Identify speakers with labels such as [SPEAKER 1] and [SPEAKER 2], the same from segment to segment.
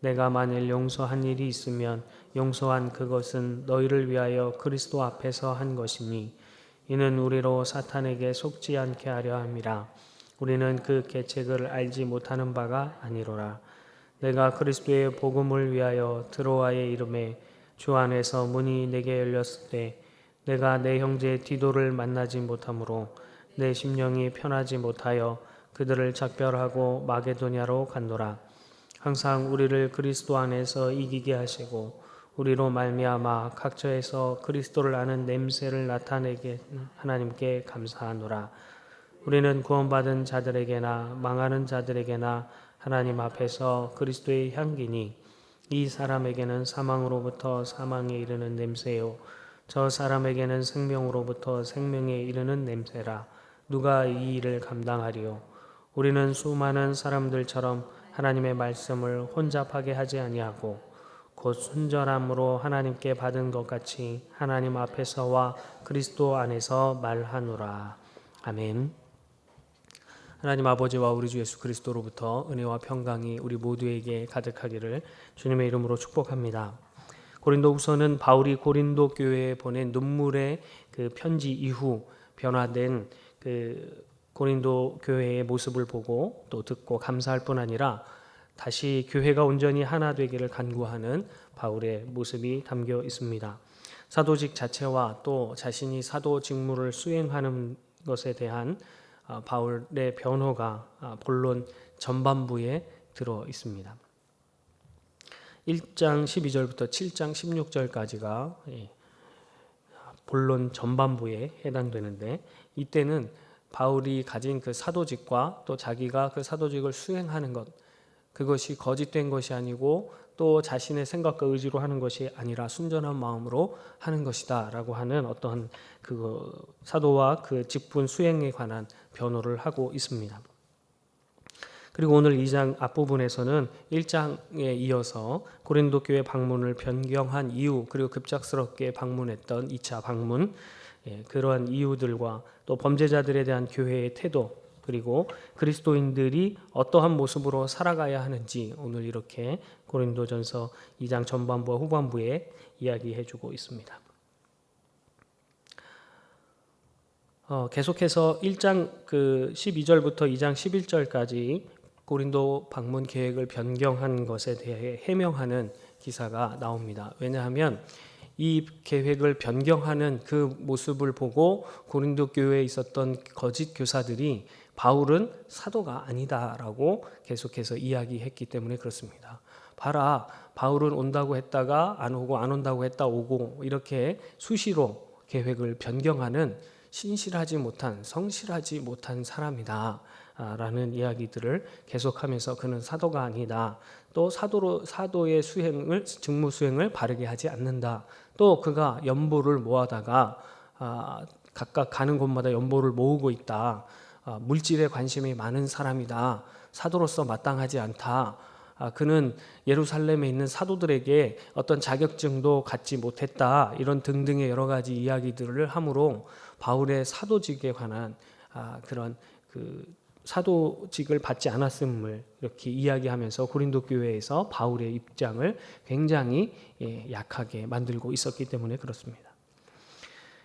[SPEAKER 1] 내가 만일 용서한 일이 있으면 용서한 그것은 너희를 위하여 그리스도 앞에서 한 것이니 이는 우리로 사탄에게 속지 않게 하려 함이라. 우리는 그 계책을 알지 못하는 바가 아니로라. 내가 그리스도의 복음을 위하여 드로아의 이름에 주 안에서 문이 내게 열렸을 때 내가 내 형제 디도를 만나지 못하므로 내 심령이 편하지 못하여 그들을 작별하고 마게도냐로 간노라 항상 우리를 그리스도 안에서 이기게 하시고 우리로 말미암아 각처에서 그리스도를 아는 냄새를 나타내게 하나님께 감사하노라. 우리는 구원받은 자들에게나 망하는 자들에게나 하나님 앞에서 그리스도의 향기니 이 사람에게는 사망으로부터 사망에 이르는 냄새요. 저 사람에게는 생명으로부터 생명에 이르는 냄새라. 누가 이 일을 감당하리요? 우리는 수많은 사람들처럼 하나님의 말씀을 혼잡하게 하지 아니하고 곧 순전함으로 하나님께 받은 것 같이 하나님 앞에서와 그리스도 안에서 말하노라 아멘. 하나님 아버지와 우리 주 예수 그리스도로부터 은혜와 평강이 우리 모두에게 가득하기를 주님의 이름으로 축복합니다. 고린도후서는 바울이 고린도 교회에 보낸 눈물의 그 편지 이후 변화된 그 고린도 교회의 모습을 보고 또 듣고 감사할 뿐 아니라 다시 교회가 온전히 하나 되기를 간구하는 바울의 모습이 담겨 있습니다. 사도직 자체와 또 자신이 사도 직무를 수행하는 것에 대한 아, 바울의 변호가 아, 본론 전반부에 들어 있습니다. 1장 12절부터 7장 16절까지가 예, 본론 전반부에 해당되는데 이때는 바울이 가진 그 사도직과 또 자기가 그 사도직을 수행하는 것 그것이 거짓된 것이 아니고 또 자신의 생각과 의지로 하는 것이 아니라 순전한 마음으로 하는 것이다라고 하는 어떠한 그 사도와 그 직분 수행에 관한 변호를 하고 있습니다. 그리고 오늘 2장 앞부분에서는 1장에 이어서 고린도 교회 방문을 변경한 이유 그리고 급작스럽게 방문했던 2차 방문 예, 그러한 이유들과 또 범죄자들에 대한 교회의 태도 그리고 그리스도인들이 어떠한 모습으로 살아가야 하는지 오늘 이렇게 고린도전서 2장 전반부와 후반부에 이야기해주고 있습니다. 어, 계속해서 1장 그 12절부터 2장 11절까지 고린도 방문 계획을 변경한 것에 대해 해명하는 기사가 나옵니다. 왜냐하면 이 계획을 변경하는 그 모습을 보고 고린도 교회에 있었던 거짓 교사들이 바울은 사도가 아니다라고 계속해서 이야기했기 때문에 그렇습니다. 봐라, 바울은 온다고 했다가 안 오고 안 온다고 했다 오고 이렇게 수시로 계획을 변경하는 신실하지 못한 성실하지 못한 사람이다. 라는 이야기들을 계속하면서 그는 사도가 아니다. 또 사도로 사도의 수행을 직무 수행을 바르게 하지 않는다. 또 그가 연보를 모아다가 아, 각각 가는 곳마다 연보를 모으고 있다. 아, 물질에 관심이 많은 사람이다. 사도로서 마땅하지 않다. 아, 그는 예루살렘에 있는 사도들에게 어떤 자격증도 갖지 못했다 이런 등등의 여러 가지 이야기들을 함으로 바울의 사도직에 관한 아, 그런 그 사도직을 받지 않았음을 이렇게 이야기하면서 고린도 교회에서 바울의 입장을 굉장히 예, 약하게 만들고 있었기 때문에 그렇습니다.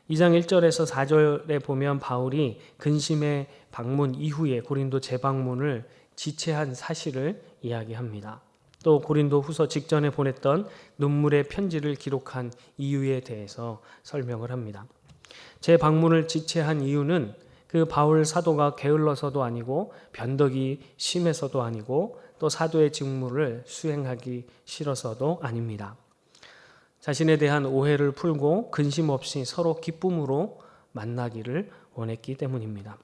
[SPEAKER 1] 2장 1절에서 4절에 보면 바울이 근심의 방문 이후에 고린도 재방문을 지체한 사실을 이야기합니다. 또 고린도 후서 직전에 보냈던 눈물의 편지를 기록한 이유에 대해서 설명을 합니다. 재방문을 지체한 이유는 그 바울 사도가 게을러서도 아니고 변덕이 심해서도 아니고 또 사도의 직무를 수행하기 싫어서도 아닙니다. 자신에 대한 오해를 풀고 근심 없이 서로 기쁨으로 만나기를 원했기 때문입니다.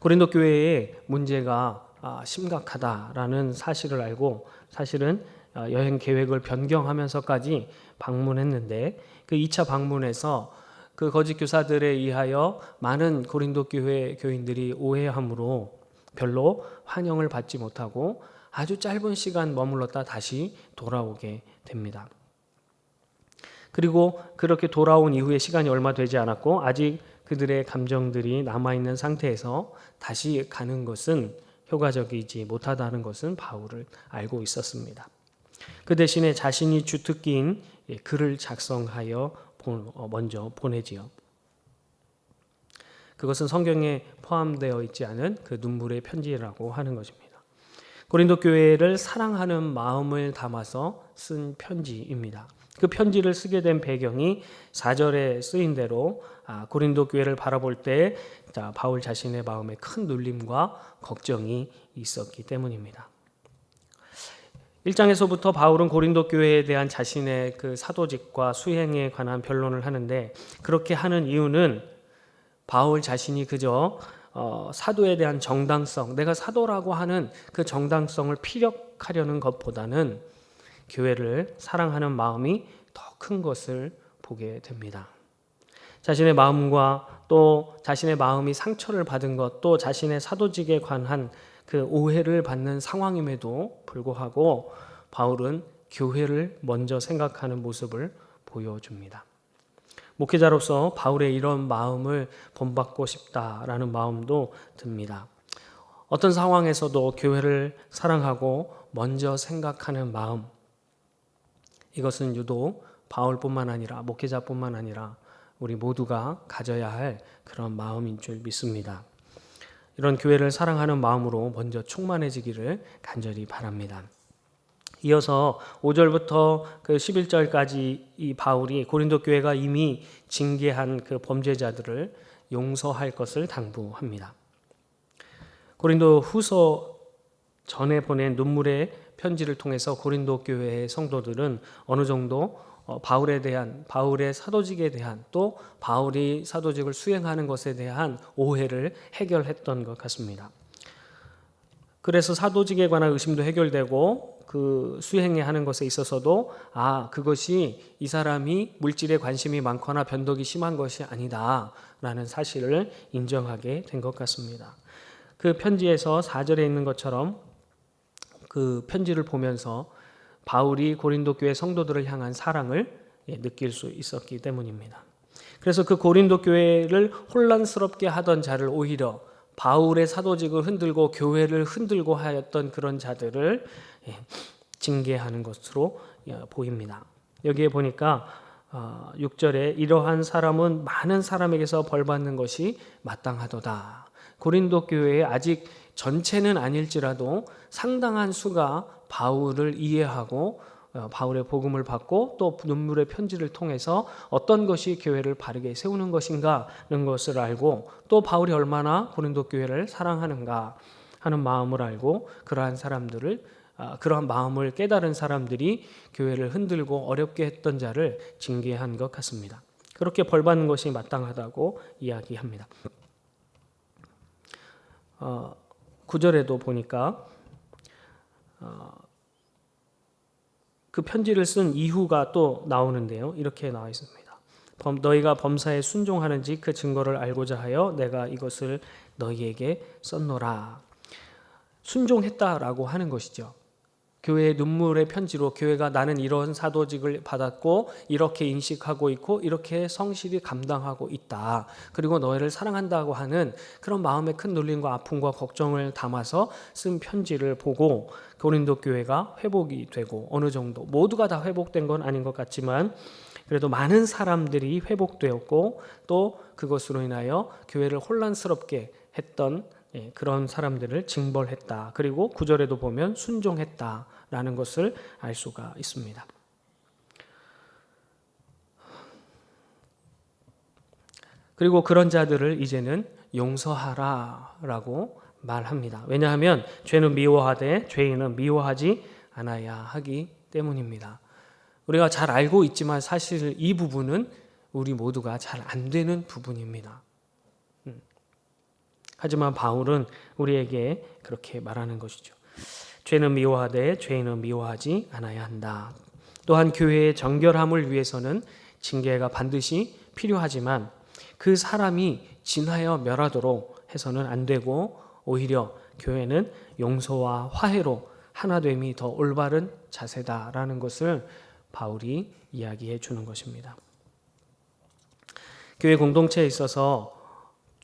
[SPEAKER 1] 고린도 교회의 문제가 아, 심각하다라는 사실을 알고 사실은 아, 여행 계획을 변경하면서까지 방문했는데 그 2차 방문에서 그 거짓 교사들에 의하여 많은 고린도 교회 교인들이 오해함으로 별로 환영을 받지 못하고 아주 짧은 시간 머물렀다 다시 돌아오게 됩니다. 그리고 그렇게 돌아온 이후에 시간이 얼마 되지 않았고 아직 그들의 감정들이 남아 있는 상태에서 다시 가는 것은 효과적이지 못하다는 것은 바울을 알고 있었습니다. 그 대신에 자신이 주특기인 글을 작성하여 어, 먼저 보내지요. 그것은 성경에 포함되어 있지 않은 그 눈물의 편지라고 하는 것입니다. 고린도 교회를 사랑하는 마음을 담아서 쓴 편지입니다. 그 편지를 쓰게 된 배경이 4절에 쓰인 대로 아, 고린도 교회를 바라볼 때 바울 자신의 마음에 큰 눌림과 걱정이 있었기 때문입니다. 1장에서부터 바울은 고린도 교회에 대한 자신의 그 사도직과 수행에 관한 변론을 하는데 그렇게 하는 이유는 바울 자신이 그저 어, 사도에 대한 정당성, 내가 사도라고 하는 그 정당성을 피력하려는 것보다는 교회를 사랑하는 마음이 더 큰 것을 보게 됩니다. 자신의 마음과 또 자신의 마음이 상처를 받은 것, 또 자신의 사도직에 관한 그 오해를 받는 상황임에도 불구하고 바울은 교회를 먼저 생각하는 모습을 보여줍니다. 목회자로서 바울의 이런 마음을 본받고 싶다라는 마음도 듭니다. 어떤 상황에서도 교회를 사랑하고 먼저 생각하는 마음, 이것은 유독 바울뿐만 아니라 목회자뿐만 아니라 우리 모두가 가져야 할 그런 마음인 줄 믿습니다. 이런 교회를 사랑하는 마음으로 먼저 충만해지기를 간절히 바랍니다. 이어서 5절부터 그 11절까지 이 바울이 고린도 교회가 이미 징계한 그 범죄자들을 용서할 것을 당부합니다. 고린도 후서 전에 보낸 눈물의 편지를 통해서 고린도 교회의 성도들은 어느 정도 어, 바울에 대한 바울의 사도직에 대한 또 바울이 사도직을 수행하는 것에 대한 오해를 해결했던 것 같습니다. 그래서 사도직에 관한 의심도 해결되고 그 수행에 하는 것에 있어서도 아 그것이 이 사람이 물질에 관심이 많거나 변덕이 심한 것이 아니다라는 사실을 인정하게 된 것 같습니다. 그 편지에서 4절에 있는 것처럼 그 편지를 보면서 바울이 고린도 교회 성도들을 향한 사랑을 예, 느낄 수 있었기 때문입니다. 그래서 그 고린도 교회를 혼란스럽게 하던 자를 오히려 바울의 사도직을 흔들고 교회를 흔들고 하였던 그런 자들을 예, 징계하는 것으로 예, 보입니다. 여기에 보니까 6절에 어, 이러한 사람은 많은 사람에게서 벌 받는 것이 마땅하도다. 고린도 교회에 아직 전체는 아닐지라도 상당한 수가 바울을 이해하고 어, 바울의 복음을 받고 또 눈물의 편지를 통해서 어떤 것이 교회를 바르게 세우는 것인가는 것을 알고 또 바울이 얼마나 고린도 교회를 사랑하는가 하는 마음을 알고 그러한 사람들을 아, 그러한 마음을 깨달은 사람들이 교회를 흔들고 어렵게 했던 자를 징계한 것 같습니다. 그렇게 벌 받는 것이 마땅하다고 이야기합니다. 어, 9절에도 보니까 어, 그 편지를 쓴 이후가 또 나오는데요. 이렇게 나와 있습니다. 범, 너희가 범사에 순종하는지 그 증거를 알고자 하여 내가 이것을 너희에게 썼노라. 순종했다라고 하는 것이죠. 교회의 눈물의 편지로 교회가 나는 이런 사도직을 받았고 이렇게 인식하고 있고 이렇게 성실히 감당하고 있다. 그리고 너희를 사랑한다고 하는 그런 마음의 큰 눌림과 아픔과 걱정을 담아서 쓴 편지를 보고 고린도 교회가 회복이 되고 어느 정도 모두가 다 회복된 건 아닌 것 같지만 그래도 많은 사람들이 회복되었고 또 그것으로 인하여 교회를 혼란스럽게 했던 예, 그런 사람들을 징벌했다. 그리고 구절에도 보면 순종했다라는 것을 알 수가 있습니다. 그리고 그런 자들을 이제는 용서하라라고 말합니다. 왜냐하면 죄는 미워하되 죄인은 미워하지 않아야 하기 때문입니다. 우리가 잘 알고 있지만 사실 이 부분은 우리 모두가 잘 안 되는 부분입니다. 음. 하지만 바울은 우리에게 그렇게 말하는 것이죠. 죄는 미워하되 죄인은 미워하지 않아야 한다. 또한 교회의 정결함을 위해서는 징계가 반드시 필요하지만 그 사람이 진하여 멸하도록 해서는 안 되고 오히려 교회는 용서와 화해로 하나됨이 더 올바른 자세다라는 것을 바울이 이야기해 주는 것입니다. 교회 공동체에 있어서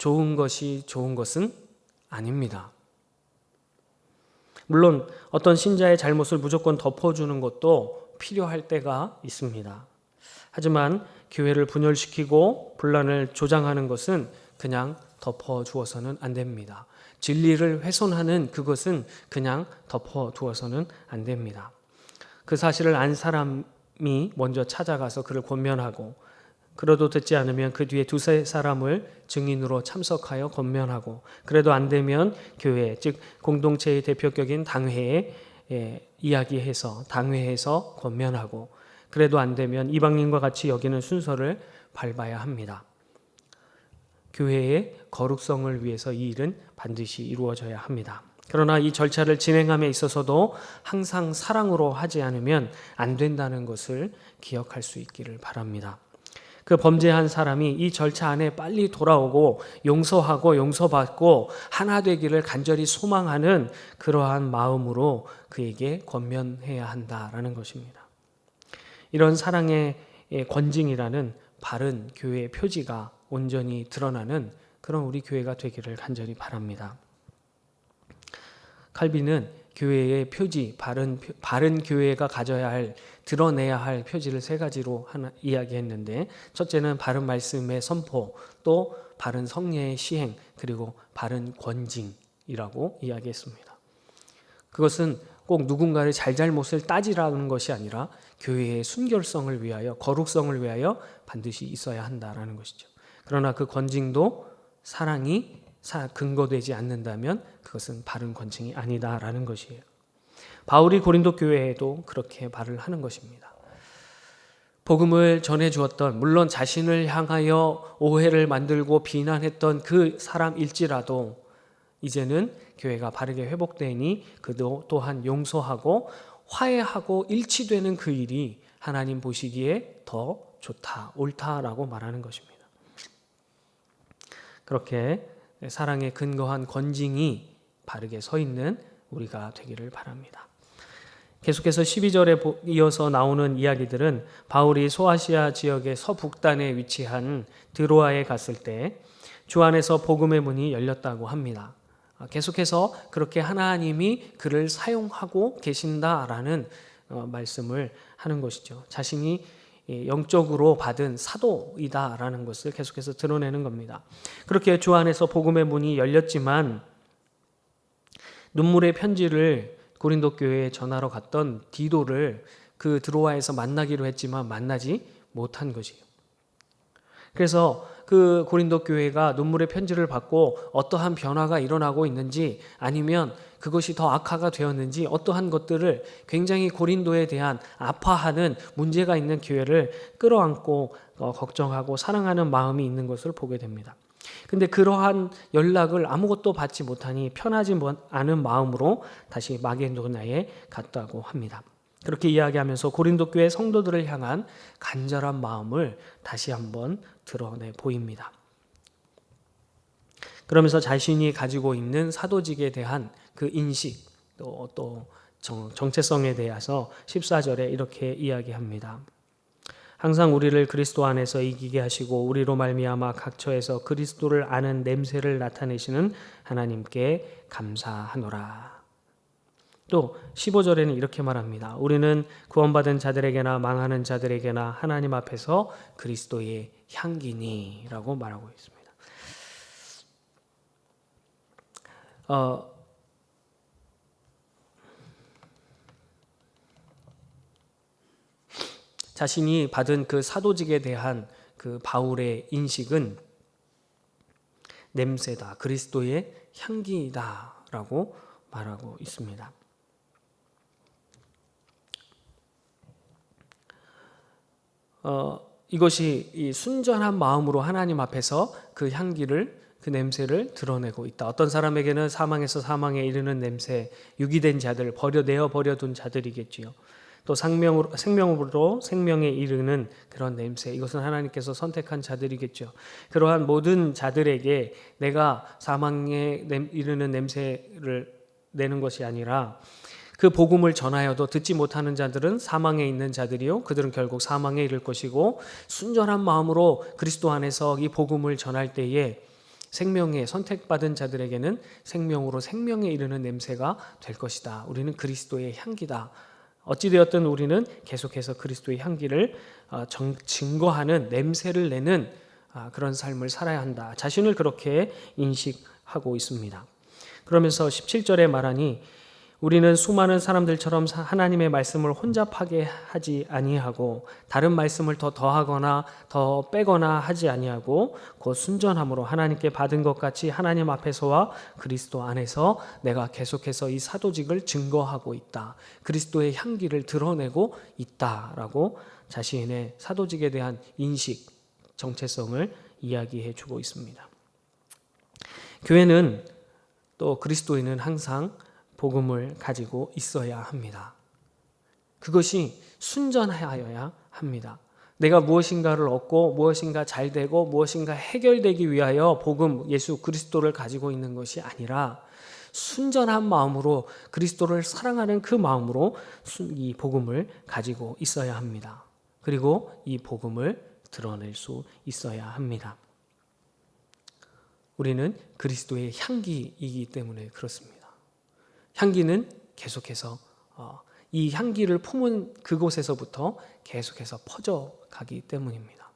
[SPEAKER 1] 좋은 것이 좋은 것은 아닙니다. 물론 어떤 신자의 잘못을 무조건 덮어주는 것도 필요할 때가 있습니다. 하지만 교회를 분열시키고 분란을 조장하는 것은 그냥 덮어주어서는 안 됩니다. 진리를 훼손하는 그것은 그냥 덮어두어서는 안 됩니다. 그 사실을 안 사람이 먼저 찾아가서 그를 권면하고 그러도 듣지 않으면 그 뒤에 두세 사람을 증인으로 참석하여 권면하고 그래도 안 되면 교회 즉 공동체의 대표격인 당회에 예, 이야기해서 당회에서 권면하고 그래도 안 되면 이방인과 같이 여기는 순서를 밟아야 합니다. 교회의 거룩성을 위해서 이 일은 반드시 이루어져야 합니다. 그러나 이 절차를 진행함에 있어서도 항상 사랑으로 하지 않으면 안 된다는 것을 기억할 수 있기를 바랍니다. 그 범죄한 사람이 이 절차 안에 빨리 돌아오고 용서하고 용서받고 하나 되기를 간절히 소망하는 그러한 마음으로 그에게 권면해야 한다라는 것입니다. 이런 사랑의 권징이라는 바른 교회의 표지가 온전히 드러나는 그런 우리 교회가 되기를 간절히 바랍니다. 칼빈은 교회의 표지, 바른, 바른 교회가 가져야 할, 드러내야 할 표지를 세 가지로 하나 이야기했는데, 첫째는 바른 말씀의 선포, 또 바른 성례의 시행, 그리고 바른 권징이라고 이야기했습니다. 그것은 꼭 누군가를 잘잘못을 따지라는 것이 아니라 교회의 순결성을 위하여, 거룩성을 위하여 반드시 있어야 한다라는 것이죠. 그러나 그 권징도 사랑이 근거되지 않는다면 그것은 바른 권징이 아니다라는 것이에요. 바울이 고린도 교회에도 그렇게 말을 하는 것입니다. 복음을 전해 주었던 물론 자신을 향하여 오해를 만들고 비난했던 그 사람일지라도 이제는 교회가 바르게 회복되니 그도 또한 용서하고 화해하고 일치되는 그 일이 하나님 보시기에 더 좋다, 옳다라고 말하는 것입니다. 그렇게 사랑에 근거한 권징이 바르게 서 있는 우리가 되기를 바랍니다. 계속해서 12절에 이어서 나오는 이야기들은 바울이 소아시아 지역의 서북단에 위치한 드로아에 갔을 때 주 안에서 복음의 문이 열렸다고 합니다. 계속해서 그렇게 하나님이 그를 사용하고 계신다라는 어, 말씀을 하는 것이죠. 자신이 영적으로 받은 사도이다라는 것을 계속해서 드러내는 겁니다. 그렇게 주 안에서 복음의 문이 열렸지만 눈물의 편지를 고린도 교회에 전하러 갔던 디도를 그 드로아에서 만나기로 했지만 만나지 못한 것이에요. 그래서 그 고린도 교회가 눈물의 편지를 받고 어떠한 변화가 일어나고 있는지 아니면 그것이 더 악화가 되었는지 어떠한 것들을 굉장히 고린도에 대한 아파하는 문제가 있는 교회를 끌어안고 어, 걱정하고 사랑하는 마음이 있는 것을 보게 됩니다. 근데 그러한 연락을 아무것도 받지 못하니 편하지 않은 마음으로 다시 마게도나에 갔다고 합니다. 그렇게 이야기하면서 고린도 교회 성도들을 향한 간절한 마음을 다시 한번 드러내 보입니다. 그러면서 자신이 가지고 있는 사도직에 대한 그 인식 또, 또 정, 정체성에 대해서 14절에 이렇게 이야기합니다. 항상 우리를 그리스도 안에서 이기게 하시고 우리로 말미암아 각처에서 그리스도를 아는 냄새를 나타내시는 하나님께 감사하노라. 또 15절에는 이렇게 말합니다. 우리는 구원받은 자들에게나 망하는 자들에게나 하나님 앞에서 그리스도의 향기니라고 말하고 있습니다. 어, 자신이 받은 그 사도직에 대한 그 바울의 인식은 냄새다, 그리스도의 향기다 라고 말하고 있습니다. 어, 이것이 이 순전한 마음으로 하나님 앞에서 그 향기를 그 냄새를 드러내고 있다. 어떤 사람에게는 사망에서 사망에 이르는 냄새, 유기된 자들, 버려내어 버려둔 자들이겠지요. 또 생명으로, 생명으로 생명에 이르는 그런 냄새. 이것은 하나님께서 선택한 자들이겠죠. 그러한 모든 자들에게 내가 사망에 이르는 냄새를 내는 것이 아니라 그 복음을 전하여도 듣지 못하는 자들은 사망에 있는 자들이요 그들은 결국 사망에 이를 것이고 순전한 마음으로 그리스도 안에서 이 복음을 전할 때에 생명에 선택받은 자들에게는 생명으로 생명에 이르는 냄새가 될 것이다. 우리는 그리스도의 향기다. 어찌되었든 우리는 계속해서 그리스도의 향기를 어, 증거하는 냄새를 내는 아, 그런 삶을 살아야 한다. 자신을 그렇게 인식하고 있습니다. 그러면서 17절에 말하니 우리는 수많은 사람들처럼 하나님의 말씀을 혼잡하게 하지 아니하고 다른 말씀을 더 더하거나 더 빼거나 하지 아니하고 곧 순전함으로 하나님께 받은 것 같이 하나님 앞에서와 그리스도 안에서 내가 계속해서 이 사도직을 증거하고 있다. 그리스도의 향기를 드러내고 있다라고 자신의 사도직에 대한 인식, 정체성을 이야기해 주고 있습니다. 교회는 또 그리스도인은 항상 복음을 가지고 있어야 합니다. 그것이 순전하여야 합니다. 내가 무엇인가를 얻고 무엇인가 잘 되고 무엇인가 해결되기 위하여 복음 예수 그리스도를 가지고 있는 것이 아니라 순전한 마음으로 그리스도를 사랑하는 그 마음으로 이 복음을 가지고 있어야 합니다. 그리고 이 복음을 드러낼 수 있어야 합니다. 우리는 그리스도의 향기이기 때문에 그렇습니다. 향기는 계속해서 어, 이 향기를 품은 그곳에서부터 계속해서 퍼져 가기 때문입니다.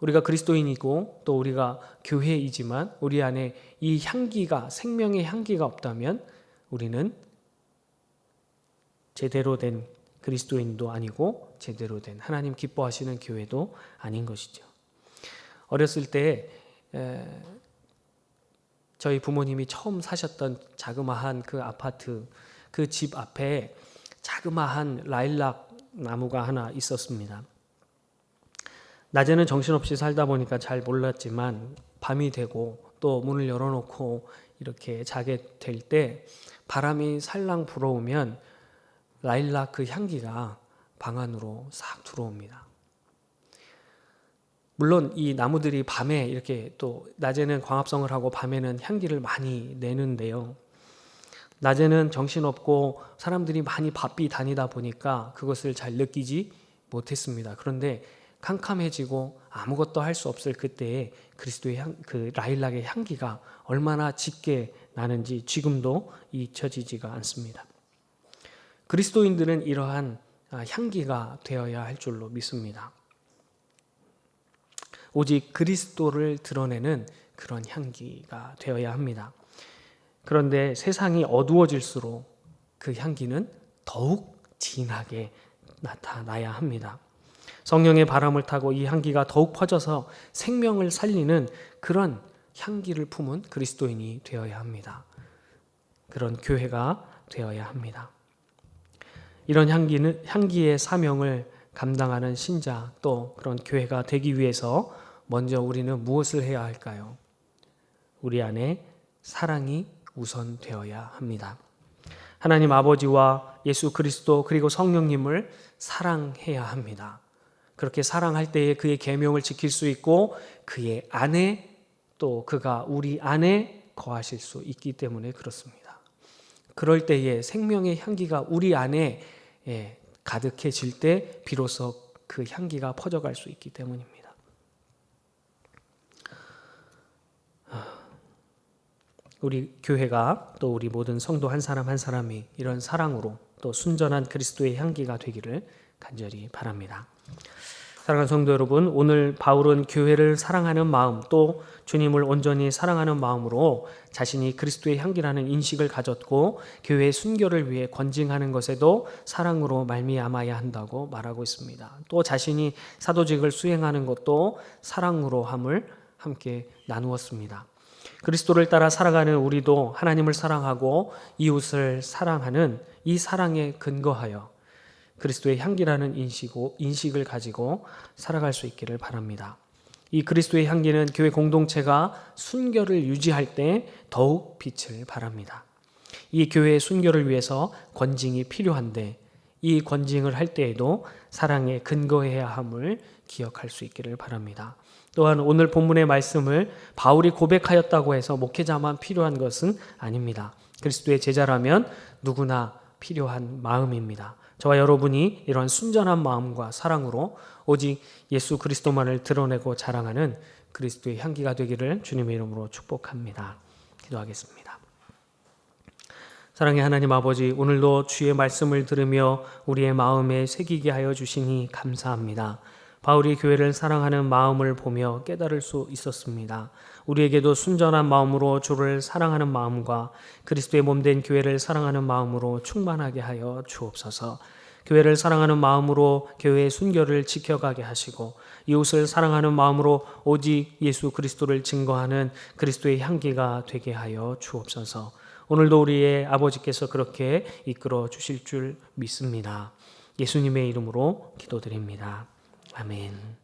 [SPEAKER 1] 우리가 그리스도인이고 또 우리가 교회이지만 우리 안에 이 향기가 생명의 향기가 없다면 우리는 제대로 된 그리스도인도 아니고 제대로 된 하나님 기뻐하시는 교회도 아닌 것이죠. 어렸을 때 저희 부모님이 처음 사셨던 자그마한 그 아파트 그 집 앞에 자그마한 라일락 나무가 하나 있었습니다. 낮에는 정신없이 살다 보니까 잘 몰랐지만 밤이 되고 또 문을 열어놓고 이렇게 자게 될 때 바람이 살랑 불어오면 라일락 그 향기가 방 안으로 싹 들어옵니다. 물론 이 나무들이 밤에 이렇게 또 낮에는 광합성을 하고 밤에는 향기를 많이 내는데요. 낮에는 정신없고 사람들이 많이 바삐 다니다 보니까 그것을 잘 느끼지 못했습니다. 그런데 캄캄해지고 아무것도 할 수 없을 그때에 그리스도의 향, 그 라일락의 향기가 얼마나 짙게 나는지 지금도 잊혀지지가 않습니다. 그리스도인들은 이러한 향기가 되어야 할 줄로 믿습니다. 오직 그리스도를 드러내는 그런 향기가 되어야 합니다. 그런데 세상이 어두워질수록 그 향기는 더욱 진하게 나타나야 합니다. 성령의 바람을 타고 이 향기가 더욱 퍼져서 생명을 살리는 그런 향기를 품은 그리스도인이 되어야 합니다. 그런 교회가 되어야 합니다. 이런 향기는 향기의 사명을 감당하는 신자 또 그런 교회가 되기 위해서 먼저 우리는 무엇을 해야 할까요? 우리 안에 사랑이 우선 되어야 합니다. 하나님 아버지와 예수 그리스도 그리고 성령님을 사랑해야 합니다. 그렇게 사랑할 때에 그의 계명을 지킬 수 있고 그의 안에 또 그가 우리 안에 거하실 수 있기 때문에 그렇습니다. 그럴 때에 생명의 향기가 우리 안에 예, 가득해질 때 비로소 그 향기가 퍼져갈 수 있기 때문입니다. 아, 우리 교회가 또 우리 모든 성도 한 사람 한 사람이 이런 사랑으로 또 순전한 그리스도의 향기가 되기를 간절히 바랍니다. 사랑하는 성도 여러분, 오늘 바울은 교회를 사랑하는 마음 또 주님을 온전히 사랑하는 마음으로 자신이 그리스도의 향기라는 인식을 가졌고 교회의 순교를 위해 권징하는 것에도 사랑으로 말미암아야 한다고 말하고 있습니다. 또 자신이 사도직을 수행하는 것도 사랑으로 함을 함께 나누었습니다. 그리스도를 따라 살아가는 우리도 하나님을 사랑하고 이웃을 사랑하는 이 사랑에 근거하여 그리스도의 향기라는 인식고 인식을 가지고 살아갈 수 있기를 바랍니다. 이 그리스도의 향기는 교회 공동체가 순결을 유지할 때 더욱 빛을 발합니다. 이 교회의 순결을 위해서 권징이 필요한데 이 권징을 할 때에도 사랑에 근거해야 함을 기억할 수 있기를 바랍니다. 또한 오늘 본문의 말씀을 바울이 고백하였다고 해서 목회자만 필요한 것은 아닙니다. 그리스도의 제자라면 누구나 필요한 마음입니다. 저와 여러분이 이런 순전한 마음과 사랑으로 오직 예수 그리스도만을 드러내고 자랑하는 그리스도의 향기가 되기를 주님의 이름으로 축복합니다. 기도하겠습니다. 사랑의 하나님 아버지, 오늘도 주의 말씀을 들으며 우리의 마음에 새기게 하여 주시니 감사합니다. 바울이 교회를 사랑하는 마음을 보며 깨달을 수 있었습니다. 우리에게도 순전한 마음으로 주를 사랑하는 마음과 그리스도의 몸된 교회를 사랑하는 마음으로 충만하게 하여 주옵소서. 교회를 사랑하는 마음으로 교회의 순결을 지켜가게 하시고 이웃을 사랑하는 마음으로 오직 예수 그리스도를 증거하는 그리스도의 향기가 되게 하여 주옵소서. 오늘도 우리의 아버지께서 그렇게 이끌어 주실 줄 믿습니다. 예수님의 이름으로 기도드립니다. 아멘.